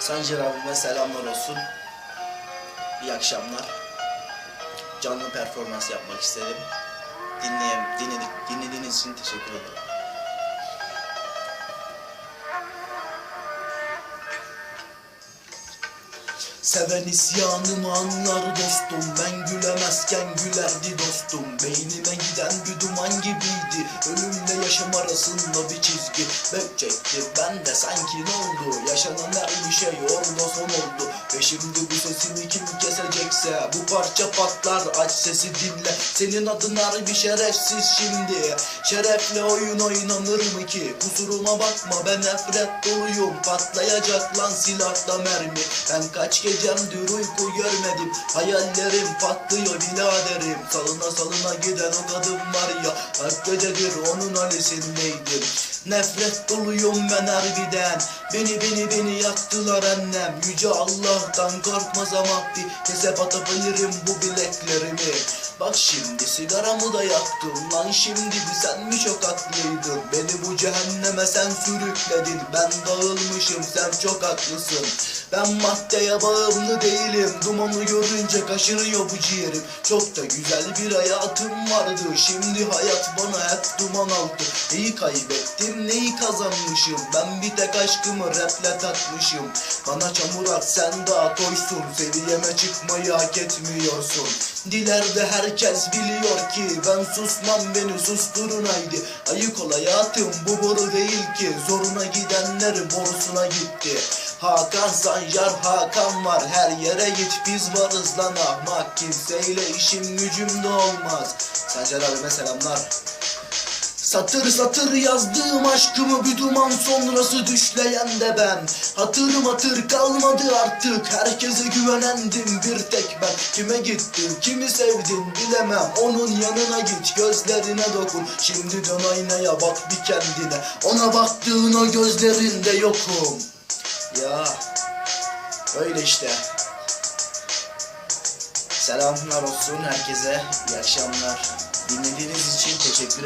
Sancar abime selamlar olsun. İyi akşamlar. Canlı performans yapmak istedim. Dinleyen, dinledik, dinlediğiniz için teşekkür ederim. Seven isyanımı anlar dostum. Ben gülemezken gülerdi dostum. Beynime giden bir duman gibiydi. Ölümle yaşam arasında bir çizgi. Böcekti ben de sanki ne oldu? Yaşanan her bir şey orada son oldu. Ve şimdi bu sesimi kim kesecekse Bu parça patlar. Aç sesi dinle. Senin adın harbi şerefsiz şimdi. Şerefle oyun oynanır mı ki? Kusuruma bakma. Ben nefret doluyum. Patlayacak lan silahla mermi. Ben kaç gecemdir uyku görmedim. Hayallerim patlıyor biraderim. Salına salına giden o kadın var ya gecedir onun halesindeydim Nefret doluyum ben harbiden. Beni beni beni yaktılar annem. Yüce Allah'tan korkmaz ama bir Kesep atabilirim bu bileklerimi Bak şimdi sigaramı da yaktım Lan. Şimdi sen mi çok haklıydın? Beni bu cehenneme sen sürükledin. Ben dağılmışım sen çok haklısın. Ben maddeye bağımlı değilim. Dumanı görünce kaşınıyor bu ciğerim. Çok da güzel bir hayatım vardı. Şimdi hayat bana hep duman aldı. Neyi kaybettim neyi kazanmışım? Ben bir tek aşkımı raple takmışım. Bana çamur at sen daha toysun Seviyeme çıkmayı hak etmiyorsun. Dilerde herkes biliyor ki Ben susmam beni susturun haydi. Ayık ol hayatım bu boru değil ki. Zoruna gidenler borusuna gitti. Hakan Sancar Hakan var. Her yere git biz varız lan. Ahmak Kimseyle işim gücüm de olmaz. Sancar abime selamlar Satır satır yazdığım aşkımı bir duman sonrası düşleyen de ben. Hatırım hatır kalmadı artık herkese güvenendim bir tek ben. Kime gittin kimi sevdin bilemem onun yanına git gözlerine dokun. Şimdi dön aynaya bak bir kendine ona baktığın o gözlerinde yokum. Ya öyle işte. Selamlar olsun herkese iyi akşamlar. Dinlediğiniz için teşekkür